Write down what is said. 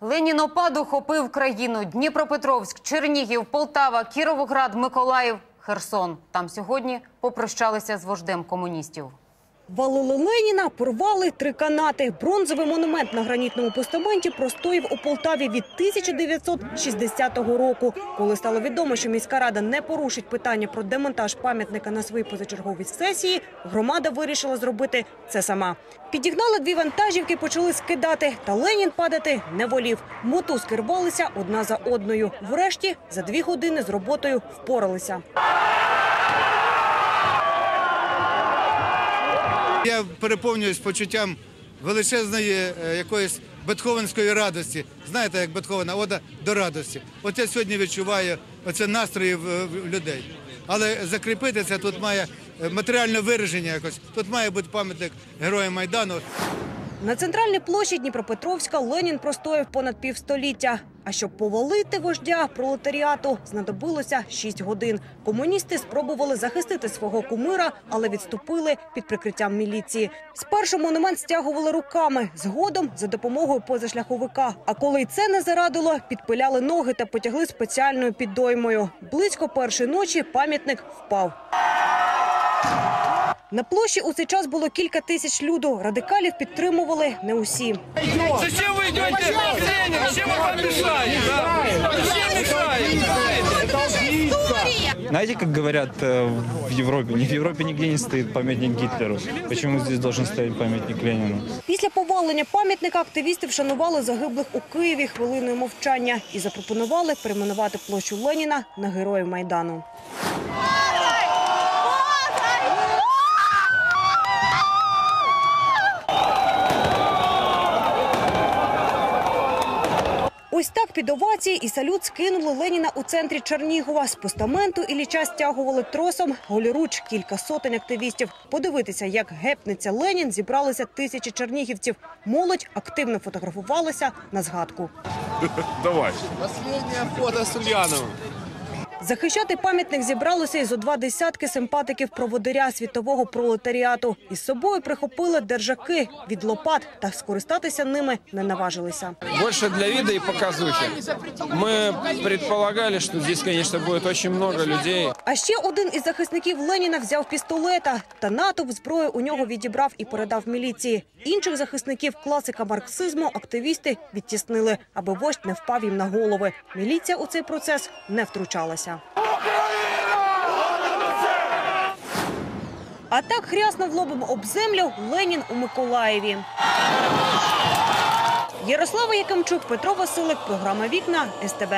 Ленінопад охопив країну. Дніпропетровськ, Чернігів, Полтава, Кіровоград, Миколаїв, Херсон. Там сьогодні попрощалися з вождем комуністів. Валили Леніна, порвали три канати. Бронзовий монумент на гранітному постаменті простоїв у Полтаві від 1960 року. Коли стало відомо, що міська рада не порушить питання про демонтаж пам'ятника на своїй позачерговій сесії, громада вирішила зробити це сама. Підігнали дві вантажівки, почали скидати, та Ленін падати не волів. Мотузки рвалися одна за одною. Врешті за дві години з роботою впоралися. Я переповнююсь почуттям величезної е, якоїсь бетховенської радості. Знаєте, як Бетховена, ода до радості. От я сьогодні відчуваю оце настрої в, людей. Але закріпити це тут має е, матеріальне вираження якось. Тут має бути пам'ятник героям Майдану. На центральній площі Дніпропетровська Ленін простояв понад півстоліття. А щоб повалити вождя пролетаріату, знадобилося 6 годин. Комуністи спробували захистити свого кумира, але відступили під прикриттям міліції. Спершу монумент стягували руками, згодом за допомогою позашляховика. А коли й це не зарадило, підпиляли ноги та потягли спеціальною піддоймою. Близько першої ночі пам'ятник впав. На площі у цей час було кілька тисяч люду. Радикалів підтримували не усі. Зачем вы идете? Ленин, зачем вы вам мешаете? да? Зачем мешаете? Знаете, как говорят э, в Европе? Не в Европе нигде не стоит памятник Гитлеру. Почему здесь должен стоять памятник Ленину? Після повалення пам'ятника активісти вшанували загиблих у Києві хвилиною мовчання і запропонували перейменувати площу Леніна на героїв Майдану. Ось так під овації і салют скинули Леніна у центрі Чернігова. З постаменту Ілліча стягували тросом голіруч кілька сотень активістів. Подивитися, як гепнеться Ленін, зібралися тисячі чернігівців. Молодь активно фотографувалася на згадку. Давай. Останнє фото з Ульяновым. Захищати пам'ятник зібралося і зо два десятки симпатиків проводиря світового пролетаріату. Із собою прихопили держаки від лопат та скористатися ними не наважилися. Больше для вида и показухи. Мы предполагали, что здесь, конечно, будет очень много людей. А ще один із захисників Леніна взяв пістолета. Та натовп зброю у нього відібрав і передав міліції. Інших захисників класика марксизму активісти відтіснили, аби вождь не впав їм на голови. Міліція у цей процес не втручалася. А так хряснув лобом об землю Ленін у Миколаєві. Ярослава Якимчук, Петро Василик, програма Вікна СТБ.